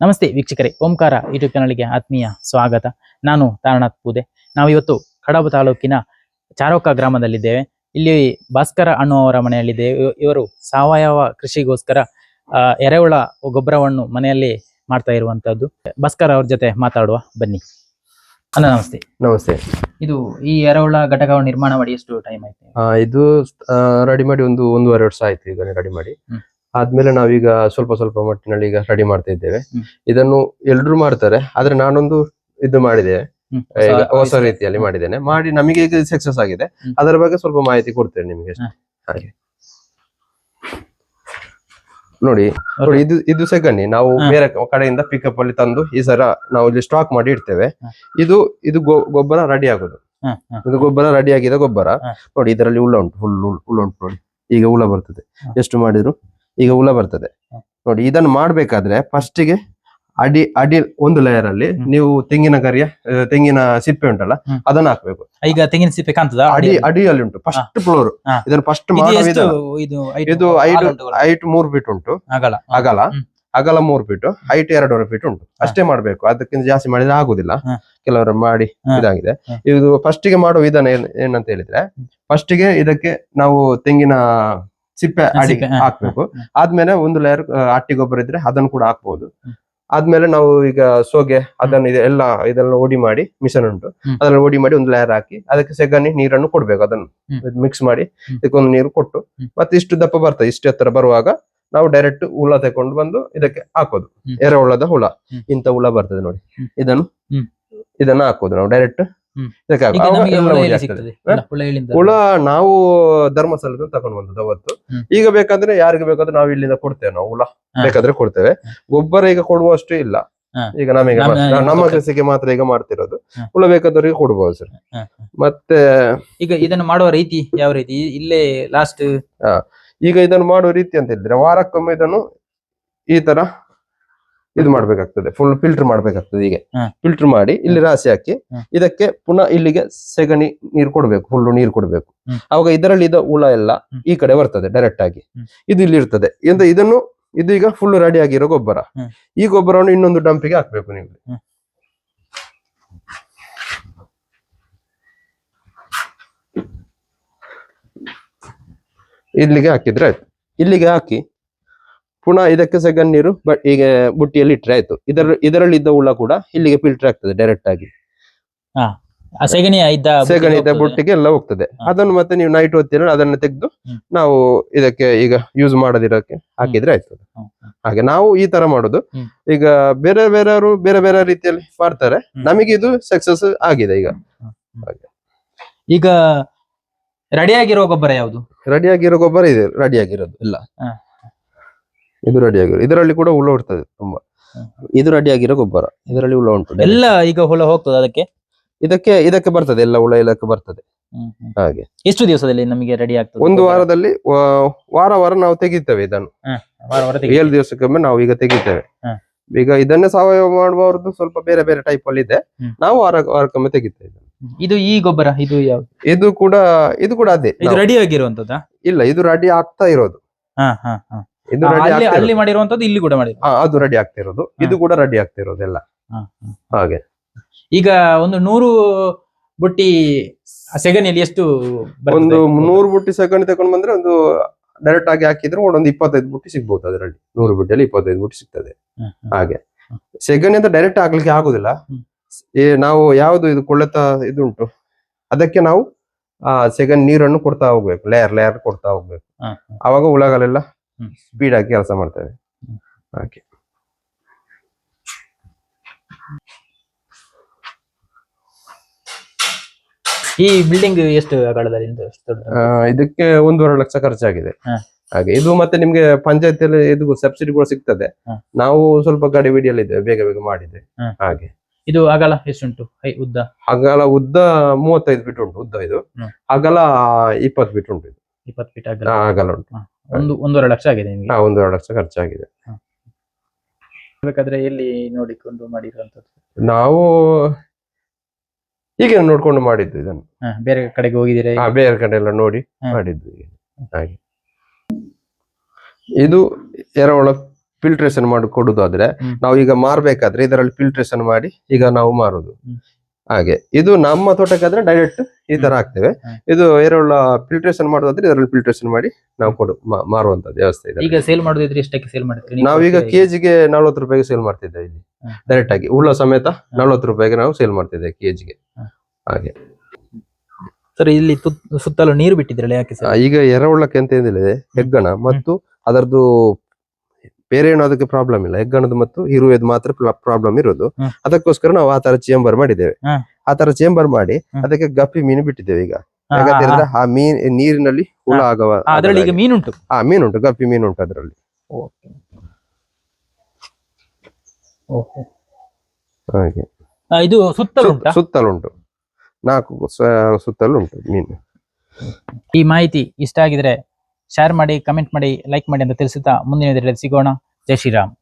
ನಮಸ್ತೆ ವೀಕ್ಷಕರೇ ಓಂಕಾರ ಯೂಟ್ಯೂಬ್ ಚಾನಲ್ಗೆ ಆತ್ಮೀಯ ಸ್ವಾಗತ. ನಾನು ತಾರನಾಥ್ ಪೂದೆ. ನಾವು ಇವತ್ತು ಕಡಬ ತಾಲೂಕಿನ ಚಾರೋಕ ಗ್ರಾಮದಲ್ಲಿದ್ದೇವೆ. ಇಲ್ಲಿ ಭಾಸ್ಕರ ಅವರ ಮನೆಯಲ್ಲಿದ್ದೇವೆ. ಇವ- ಇವರು ಸಾವಯವ ಕೃಷಿಗೋಸ್ಕರ ಎರೆಹುಳ ಗೊಬ್ಬರವನ್ನು ಮನೆಯಲ್ಲಿ ಮಾಡ್ತಾ ಇರುವಂತಹದ್ದು. ಭಾಸ್ಕರ್ ಅವ್ರ ಜೊತೆ ಮಾತಾಡುವ ಬನ್ನಿ. ಅಣ್ಣ ನಮಸ್ತೆ. ನಮಸ್ತೆ. ಇದು ಈ ಎರೆಹುಳ ಘಟಕವನ್ನು ನಿರ್ಮಾಣ ಮಾಡಿ ಎಷ್ಟು ಟೈಮ್ ಆಯ್ತು? ಆ, ಇದು ರೆಡಿ ಮಾಡಿ ಒಂದು ಒಂದೂವರೆ ವರ್ಷ ಆಯ್ತು ಈಗ ರೆಡಿ ಮಾಡಿ. ಆದ್ಮೇಲೆ ನಾವೀಗ ಸ್ವಲ್ಪ ಸ್ವಲ್ಪ ಮಟ್ಟಿನಲ್ಲಿ ಈಗ ರೆಡಿ ಮಾಡ್ತಾ ಇದ್ದೇವೆ. ಇದನ್ನು ಎಲ್ರು ಮಾಡ್ತಾರೆ ಆದ್ರೆ ನಾನೊಂದು ಇದು ಮಾಡಿದೆ. ಹೊಸ- ರೀತಿಯಲ್ಲಿ ಮಾಡಿದ್ದೇನೆ. ಮಾಡಿ ನಮಗೆ ಈಗ ಸಕ್ಸಸ್ ಆಗಿದೆ. ಅದರ ಬಗ್ಗೆ ಸ್ವಲ್ಪ ಮಾಹಿತಿ ಕೊಡ್ತೇನೆ ನಿಮಗೆ. ಹಾಗೆ. ನೋಡಿ ನೋಡಿ ಇದು ಇದು ಸೆಗಣಿ ನಾವು ಬೇರೆ ಕಡೆಯಿಂದ ಪಿಕಪ್ ಅಲ್ಲಿ ತಂದು ಈ ಸರ ನಾವು ಇಲ್ಲಿ ಸ್ಟಾಕ್ ಮಾಡಿ ಇಡ್ತೇವೆ. ಇದು ಇದು ಗೊಬ್ಬರ ರೆಡಿ ಆಗುದು. ಇದು ಗೊಬ್ಬರ ರೆಡಿ ಆಗಿದೆ ಗೊಬ್ಬರ. ನೋಡಿ ಇದರಲ್ಲಿ ಹುಳ ಉಂಟು ಹುಲ್ಲು ಹುಳ ಉಂಟು ನೋಡಿ. ಈಗ ಹುಳ ಬರ್ತದೆ. ಎಷ್ಟು ಮಾಡಿದ್ರು? ಈಗ ಹುಳ ಬರ್ತದೆ. ನೋಡಿ ಇದನ್ನು ಮಾಡ್ಬೇಕಾದ್ರೆ ಫಸ್ಟಿಗೆ ಅಡಿ ಅಡಿ ಒಂದು ಲೇಯರ್ ಅಲ್ಲಿ ನೀವು ತೆಂಗಿನ ಕರಿಯ ತೆಂಗಿನ ಸಿಪ್ಪೆ ಉಂಟಲ್ಲ ಅದನ್ನ ಹಾಕ್ಬೇಕು. ಈಗ ತೆಂಗಿನ ಸಿಪ್ಪೆ ಕಾಣ್ತದ? ಅಡಿ ಅಡಿಯಲ್ಲಿ? ಉಂಟು. First floor. ಇದನ್ನು ಫಸ್ಟ್ ಇದು ಐದು ಉಂಟು ಐಟ್ ಮೂರ್ ಫೀಟ್ ಉಂಟು. ಅಗಲ. ಅಗಲ. ಮೂರ್ ಫೀಟ್ ಹೈಟ್ ಎರಡೂವರೆ ಫೀಟ್ ಉಂಟು. ಅಷ್ಟೇ ಮಾಡ್ಬೇಕು. ಅದಕ್ಕಿಂತ ಜಾಸ್ತಿ ಮಾಡಿದ್ರೆ ಆಗುದಿಲ್ಲ. ಕೆಲವರು ಮಾಡಿ ಇದಾಗಿದೆ. ಇದು ಫಸ್ಟ್ಗೆ ಮಾಡುವ ವಿಧಾನ ಏನ್ ಏನಂತ ಹೇಳಿದ್ರೆ ಫಸ್ಟ್ಗೆ ಇದಕ್ಕೆ ನಾವು ತೆಂಗಿನ ಸಿಪ್ಪೆ ಅಡಿ. ಹಾಕ್ಬೇಕು. ಆದ್ಮೇಲೆ ಒಂದು ಲೇಯರ್ ಅಟ್ಟಿ ಗೊಬ್ಬರ ಇದ್ರೆ ಅದನ್ನು ಕೂಡ ಹಾಕ್ಬಹುದು. ಆದ್ಮೇಲೆ ನಾವು ಈಗ ಸೋಗೆ ಅದನ್ನ ಎಲ್ಲ ಇದೆಲ್ಲ ಓಡಿ ಮಾಡಿ ಮಿಷನ್ ಉಂಟು. ಅದನ್ನ ಓಡಿ ಮಾಡಿ ಒಂದು ಲೇಯರ್ ಹಾಕಿ ಅದಕ್ಕೆ ಸೆಗಣಿ ನೀರನ್ನು ಕೊಡ್ಬೇಕು ಅದನ್ನು. ಮಿಕ್ಸ್ ಮಾಡಿ. ಇದಕ್ಕೊಂದು ನೀರು ಕೊಟ್ಟು ಮತ್ತೆ ಇಷ್ಟು ದಪ್ಪ ಬರ್ತದೆ ಇಷ್ಟು ಎತ್ತರ ಬರುವಾಗ ನಾವು ಡೈರೆಕ್ಟ್ ಹುಳ ತಕೊಂಡು ಬಂದು ಇದಕ್ಕೆ ಹಾಕೋದು. ಎರೆ ಎರೆಹುಳದ ಹುಳ. ಇಂತ ಹುಳ ಬರ್ತದೆ ನೋಡಿ. ಇದನ್ನು ಇದನ್ನ ಹಾಕೋದು ನಾವು ಡೈರೆಕ್ಟ್ ಹುಳ ನಾವು ಧರ್ಮಸ್ಥಳದಿಂದ ತಗೊಂಡು ಬಂದದ್ದು ಅವತ್ತು. ಈಗ ಬೇಕಾದ್ರೆ ಯಾರಿಗೆ ಬೇಕಾದ್ರೆ ನಾವು ಇಲ್ಲಿಂದ ಕೊಡ್ತೇವೆ ನಾವು ಹುಳ. ಬೇಕಾದ್ರೆ ಕೊಡ್ತೇವೆ. ಗೊಬ್ಬರ ಈಗ ಕೊಡುವಷ್ಟು ಇಲ್ಲ. ಈಗ ನಮಗೆ ನಮ್ಮ- ಕೃಷಿಗೆ ಮಾತ್ರ ಈಗ ಮಾಡ್ತಿರೋದು. ಹುಳ ಬೇಕಾದವರಿಗೆ ಕೊಡ್ಬೋದು ಸರ್. ಮತ್ತೆ ಈಗ ಇದನ್ನು ಮಾಡುವ ರೀತಿ ಯಾವ ರೀತಿ? ಇಲ್ಲೇ ಲಾಸ್ಟ್ ಈಗ ಇದನ್ನು ಮಾಡುವ ರೀತಿ ಅಂತ ಹೇಳಿದ್ರೆ ವಾರಕ್ಕೊಮ್ಮೆ ಇದನ್ನು ಈ ತರ ಇದು ಮಾಡ್ಬೇಕಾಗ್ತದೆ. ಫುಲ್ ಫಿಲ್ಟರ್ ಮಾಡ್ಬೇಕಾಗ್ತದೆ ಹೀಗೆ. ಫಿಲ್ಟರ್ ಮಾಡಿ ಇಲ್ಲಿ ರಾಶಿ ಹಾಕಿ ಇದಕ್ಕೆ ಪುನಃ ಇಲ್ಲಿಗೆ ಸೆಗಣಿ ನೀರು ಕೊಡ್ಬೇಕು ಫುಲ್ ನೀರು ಕೊಡ್ಬೇಕು. ಅವಾಗ ಇದರಲ್ಲಿ ಇದ ಹುಳ ಎಲ್ಲ ಈ ಕಡೆ ಬರ್ತದೆ ಡೈರೆಕ್ಟ್ ಆಗಿ. ಇದು ಇಲ್ಲಿ ಇರ್ತದೆ. ಎಂದು ಇದನ್ನು ಇದು ಈಗ ಫುಲ್ ರೆಡಿ ಆಗಿರೋ ಗೊಬ್ಬರ. ಈ ಗೊಬ್ಬರವನ್ನು ಇನ್ನೊಂದು ಡಂಪಿಗೆ ಹಾಕ್ಬೇಕು ನೀವು. ಇಲ್ಲಿಗೆ ಹಾಕಿದ್ರೆ ಆಯ್ತು. ಇಲ್ಲಿಗೆ ಹಾಕಿ ಪುನಃ ಇದಕ್ಕೆ ಸೆಗನ್ ನೀರು ಬಟ್ ಈಗ ಬುಟ್ಟಿಯಲ್ಲಿ ಇಟ್ಟರೆ ಆಯ್ತು. ಇದರ ಇದರಲ್ಲಿ ಇದ್ದ ಹುಳ ಕೂಡ ಇಲ್ಲಿಗೆ ಫಿಲ್ಟರ್ ಆಗ್ತದೆ ಡೈರೆಕ್ಟ್ ಆಗಿ. ಸೆಗಣಿ ಇದ್ದ ಬುಟ್ಟಿಗೆ ಎಲ್ಲ ಹೋಗ್ತದೆ. ಅದನ್ನು ಮತ್ತೆ ನೀವು ನೈಟ್ ಹೊತ್ತಿರ ಅದನ್ನ ತೆಗೆದು ನಾವು ಇದಕ್ಕೆ ಈಗ ಯೂಸ್ ಮಾಡೋದಿರೋಕೆ ಹಾಕಿದ್ರೆ ಆಯ್ತು. ಹ್ಮ್, ಹ್ಮ್. ಹಾಗೆ ನಾವು ಈ ತರ ಮಾಡೋದು. ಈಗ ಬೇರೆ ಬೇರೆಯವರು ಬೇರೆ ಬೇರೆ ರೀತಿಯಲ್ಲಿ ಮಾಡ್ತಾರೆ. ನಮಗೆ ಇದು ಸಕ್ಸಸ್ ಆಗಿದೆ ಈಗ. ಈಗ ರೆಡಿ ಆಗಿರುವ ಗೊಬ್ಬರ ಯಾವುದು? ರೆಡಿ ಆಗಿರೋ ಗೊಬ್ಬರ ಇದೆ. ರೆಡಿ ಆಗಿರೋದು ಎಲ್ಲ. ಹಾ. ಇದು ರೆಡಿ ಆಗಿರೋ ಇದರಲ್ಲಿ ಕೂಡ ಹುಳ ಇರ್ತದೆ ತುಂಬಾ. ಇದು ರೆಡಿ ಆಗಿರೋ ಗೊಬ್ಬರ. ಇದರಲ್ಲಿ ಹುಳ ಉಂಟು. ಎಲ್ಲ ಈಗ ಹುಳ ಹೋಗ್ತದೆ ಅದಕ್ಕೆ? ಇದಕ್ಕೆ ಇದಕ್ಕೆ ಬರ್ತದೆ. ಎಲ್ಲ ಹುಳ ಇದಕ್ಕೆ ಬರ್ತದೆ. ಹಾಗೆ. ಎಷ್ಟು ದಿವಸದಲ್ಲಿ ನಮಗೆ ರೆಡಿ ಆಗ್ತದೆ ಒಂದು ವಾರದಲ್ಲಿ ವಾರ ವಾರ ನಾವು ತೆಗಿತೇವೆ ಇದನ್ನು. ಏಳು ದಿವಸಕ್ಕೊಮ್ಮೆ ನಾವು ಈಗ ತೆಗಿತೇವೆ. ಈಗ ಇದನ್ನೇ ಸಾವಯವ ಮಾಡುವವರದ್ದು ಸ್ವಲ್ಪ ಬೇರೆ ಬೇರೆ ಟೈಪ್ ಅಲ್ಲಿ ಇದೆ. ನಾವು ವಾರ ವಾರಕ್ಕೊಮ್ಮೆ ತೆಗಿತೇವೆ. ಇದು ಈ ಗೊಬ್ಬರ ಇದು ಯಾವ್ದು? ಇದು ಕೂಡ ಇದು ಕೂಡ ಅದೇ. ಇದು ರೆಡಿ ಆಗಿರುವಂತದ್ದು ಇಲ್ಲ ಇದು ರೆಡಿ ಆಗ್ತಾ ಇರೋದು. ಇದು ರೆಡಿ ಅಲ್ಲಿ ಮಾಡಿರುವಂತದ್ದು ಇಲ್ಲಿ ಕೂಡ ಮಾಡಿ ಅದು ರೆಡಿ ಆಗ್ತಿರೋದು. ಇದು ಕೂಡ ರೆಡಿ ಆಗ್ತಿರೋದೆಲ್ಲ. ಹಾಗೆ. ಈಗ ಒಂದು ನೂರು ಬುಟ್ಟಿ ಸೆಗಣಿಯಲ್ಲಿ ಎಷ್ಟು ಒಂದು ನೂರು ಬುಟ್ಟಿ ಸೆಗಣಿ ತಗೊಂಡ್ ಬಂದ್ರೆ ಒಂದು ಡೈರೆಕ್ಟ್ ಆಗಿ ಹಾಕಿದ್ರೆ ಒಂದು ಇಪ್ಪತ್ತೈದು ಬುಟ್ಟಿ ಸಿಗ್ಬಹುದು ಅದರಲ್ಲಿ. ನೂರು ಬುಟ್ಟಿಯಲ್ಲಿ ಇಪ್ಪತ್ತೈದು ಬುಟ್ಟಿ ಸಿಗ್ತದೆ. ಹಾಗೆ. ಸೆಗಣಿ ಅಂತ ಡೈರೆಕ್ಟ್ ಆಗ್ಲಿಕ್ಕೆ ಆಗುದಿಲ್ಲ. ನಾವು ಯಾವ್ದು ಇದು ಕೊಳ್ಳೆತ ಇದುಂಟು. ಅದಕ್ಕೆ ನಾವು ಆ ಸೆಗಣಿ ನೀರನ್ನು ಕೊಡ್ತಾ ಹೋಗ್ಬೇಕು. ಲೇಯರ್ ಲೇಯರ್ ಕೊಡ್ತಾ ಹೋಗ್ಬೇಕು. ಅವಾಗ ಹುಳಗಳೆಲ್ಲ. ಸ್ಪೀಡ್ ಆಗಿ ಕೆಲಸ ಮಾಡ್ತೇವೆ. ಓಕೆ ಹಾಗೆ ಈ ಬಿಲ್ಡಿಂಗ್ ಎಷ್ಟು ಅಗಲದಲ್ಲಿ ಇದಕ್ಕೆ ಒಂದೂವರೆ ಲಕ್ಷ ಖರ್ಚಾಗಿದೆ. ಹಾಗೆ ಇದು ಮತ್ತೆ ನಿಮ್ಗೆ ಪಂಚಾಯತಿಯಲ್ಲಿ ಇದು ಸಬ್ಸಿಡಿ ಕೂಡ ಸಿಗ್ತದೆ. ನಾವು ಸ್ವಲ್ಪ ಗಾಡಿ ಬಿಡಿಯಲ್ಲಿ ಇದ್ದೇವೆ ಬೇಗ ಬೇಗ ಮಾಡಿದೆ ಹಾಗೆ. ಇದು ಅಗಲ ಎಷ್ಟುಂಟು? ಹೈ ಉದ್ದ? ಅಗಲ ಉದ್ದ ಮೂವತ್ತೈದು ಫೀಟ್ ಉಂಟು ಉದ್ದ ಇದು. ಅಗಲ ಇಪ್ಪತ್ತು ಫೀಟ್ ಉಂಟು ಇದು. ಇಪ್ಪತ್ತು ಫೀಟ್ ಅಗಲ. ಉಂಟು. ಒಂದು ಒಂದೂವರೆ ಲಕ್ಷ ಆಗಿದೆ ನಿಮಗೆ? ಹಾಂ ಒಂದೂವರೆ ಲಕ್ಷ ಖರ್ಚಾಗಿದೆ. ಬೇಕಾದ್ರೆ ಎಲ್ಲಿ ನೋಡಿಕೊಂಡು ಮಾಡಿರುವಂತದ್ದು ನಾವು ಈಗ ನೋಡ್ಕೊಂಡು ಮಾಡಿದ್ದು ಇದನ್ನು. ಹಾ, ಬೇರೆ ಕಡೆಗೆ ಹೋಗಿದ್ದೀರಾ ಆ, ಬೇರೆ ಕಡೆ ಎಲ್ಲ ನೋಡಿ ಹಾ. ಮಾಡಿದ್ದು ಹೀಗೆ. ಹಾಗೆ. ಇದು ಎರವಳ ಫಿಲ್ಟ್ರೇಷನ್ ಮಾಡಿ ಕೊಡುದಾದ್ರೆ ಹ್ಮ್. ನಾವು ಈಗ ಮಾರ್ಬೇಕಾದ್ರೆ ಇದರಲ್ಲಿ ಫಿಲ್ಟ್ರೇಷನ್ ಮಾಡಿ ಈಗ ನಾವು ಮಾರುದು. ಹ್ಮ್. ಹಾಗೆ. ಇದು ನಮ್ಮ ತೋಟಕ್ಕೆ ಆದ್ರೆ ಡೈರೆಕ್ಟ್ ಈ ತರ ಹಾಕ್ತೇವೆ. ಇದು ಏರೋಳ ಫಿಲ್ಟ್ರೇಷನ್ ಮಾಡೋದಾದ್ರೆ ಇದರಲ್ಲಿ ಫಿಲ್ಟ್ರೇಷನ್ ಮಾಡಿ ನಾವು ಕೊಡು ಮಾರುವಂತ ಮಾರುವಂತದ್ದು ವ್ಯವಸ್ಥೆ ಇದೆ. ಈಗ ಸೇಲ್ ಮಾಡೋದಿದ್ರೆ ಎಷ್ಟಕ್ಕೆ ಸೇಲ್ ಮಾಡ್ತೀವಿ ನೀವು ನಾವೀಗ? ಕೆಜಿಗೆ ನಲ್ವತ್ತು ರೂಪಾಯಿಗೆ ಸೇಲ್ ಮಾಡ್ತಿದ್ದೇವೆ ಇಲ್ಲಿ. ಡೈರೆಕ್ಟ್ ಆಗಿ ಉಳ್ಳ ಸಮೇತ ನಲ್ವತ್ತು ರೂಪಾಯಿಗೆ ನಾವು ಸೇಲ್ ಮಾಡ್ತಿದ್ದೇವೆ ಕೆಜಿಗೆ. ಹಾಗೆ. ಸರ್ ಇಲ್ಲಿ ತುತ್- ಸುತ್ತಲೂ ನೀರು ಬಿಟ್ಟಿದ್ರಲ್ಲ ಯಾಕೆ ಈಗ ಎರೆಹುಳಕ್ಕೆ ಅಂತ ಏನಿದೆ ಹೆಗ್ಗಣ ಮತ್ತು ಅದರದ್ದು ಬೇರೆ ಏನು ಅದಕ್ಕೆ ಪ್ರಾಬ್ಲಮ್ ಇಲ್ಲ ಹೆಗ್ಗಣದ ಮತ್ತು ಇರುವೆದು ಮಾತ್ರ ಪ್ರಾಬ್ಲಮ್ ಇರೋದು. ಅದಕ್ಕೋಸ್ಕರ ನಾವು ಆ ತರ ಚೇಂಬರ್ ಮಾಡಿದ್ದೇವೆ. ಆ ತರ ಚೇಂಬರ್ ಮಾಡಿ ಅದಕ್ಕೆ ಗಪ್ಪಿ ಮೀನು ಬಿಟ್ಟಿದ್ದೇವೆ ಈಗ. ಹಾ, ಯಾಕಂತ ಆ ಮೀನ್ ನೀರಿನಲ್ಲಿ ಹುಳ ಆಗವ ಹಾ, ಅದ್ರಲ್ಲಿ ಮೀನುಂಟು? ಆ ಮೀನುಂಟು. ಗಪ್ಪಿ ಮೀನುಂಟು ಅದರಲ್ಲಿ. ಹಾಗೆ. ಇದು ಸುತ್ತಲೂ ಉಂಟಾ ಸುತ್ತಲುಂಟು. ನಾಲ್ಕು ಸುತ್ತಲೂ ಸುತ್ತಲುಂಟು ಮೀನು. ಈ ಮಾಹಿತಿ ಇಷ್ಟ ಆಗಿದ್ರೆ ಶೇರ್ ಮಾಡಿ ಕಮೆಂಟ್ ಮಾಡಿ ಲೈಕ್ ಮಾಡಿ ಅಂತ ತಿಳಿಸುತ್ತಾ ಮುಂದಿನ ಸಿಗೋಣ. ಜೈ ಶ್ರೀರಾಮ್.